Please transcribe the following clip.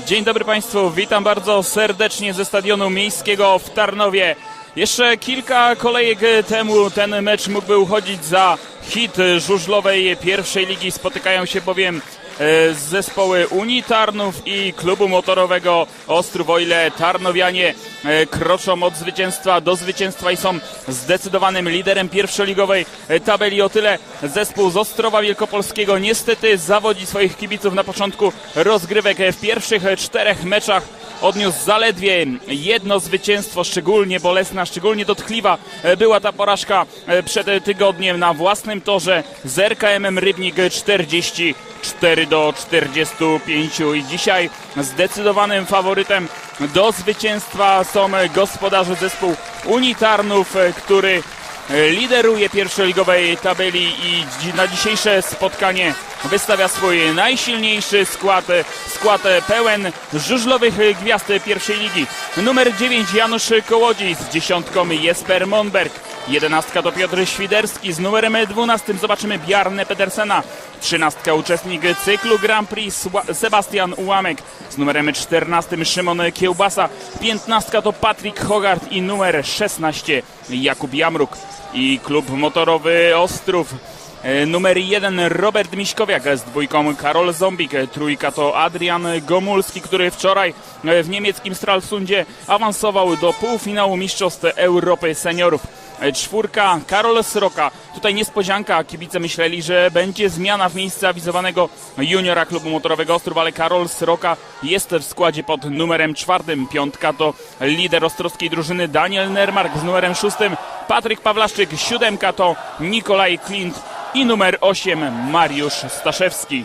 Dzień dobry Państwu, witam bardzo serdecznie ze stadionu miejskiego w Tarnowie. Jeszcze kilka kolejek temu ten mecz mógłby uchodzić za hit żużlowej pierwszej ligi. Spotykają się bowiem e, zespoły Unii Tarnów i klubu motorowego Ostrów, o ile Tarnowianie e, kroczą od zwycięstwa do zwycięstwa i są zdecydowanym liderem pierwszoligowej e, tabeli. O tyle zespół z Ostrowa Wielkopolskiego niestety zawodzi swoich kibiców na początku rozgrywek w pierwszych czterech meczach odniósł zaledwie jedno zwycięstwo, szczególnie bolesna, szczególnie dotkliwa była ta porażka przed tygodniem na własnym torze z RKM Rybnik 44 do 45 i dzisiaj zdecydowanym faworytem do zwycięstwa są gospodarze zespół Unitarnów, e, który lideruje pierwszoligowej tabeli i na dzisiejsze spotkanie wystawia swój najsilniejszy skład, skład pełen żużlowych gwiazd pierwszej ligi. Numer 9 Janusz Kołodziej z dziesiątką Jesper Monberg. Jedenastka to Piotr Świderski z numerem 12 zobaczymy Bjarne Pedersena. Trzynastka uczestnik cyklu Grand Prix Sebastian Ułamek z numerem 14 Szymon Kiełbasa. Piętnastka to Patryk Hogart i numer 16 Jakub Jamruk. I klub motorowy Ostrów E, Numer jeden Robert Miśkowiak z dwójką Karol Zombik. Trójka to Adrian Gomulski, który wczoraj e, w niemieckim Stralsundzie awansował do półfinału Mistrzostw Europy Seniorów. E, Czwórka Karol Sroka. Tutaj niespodzianka. Kibice myśleli, że będzie zmiana w miejsce awizowanego juniora klubu motorowego Ostrów, ale Karol Sroka jest w składzie pod numerem czwartym. Piątka to lider ostrowskiej drużyny Daniel Nermark z numerem szóstym. Patryk Pawlaszczyk. Siódemka to Nikolaj Klint i numer 8 Mariusz Staszewski.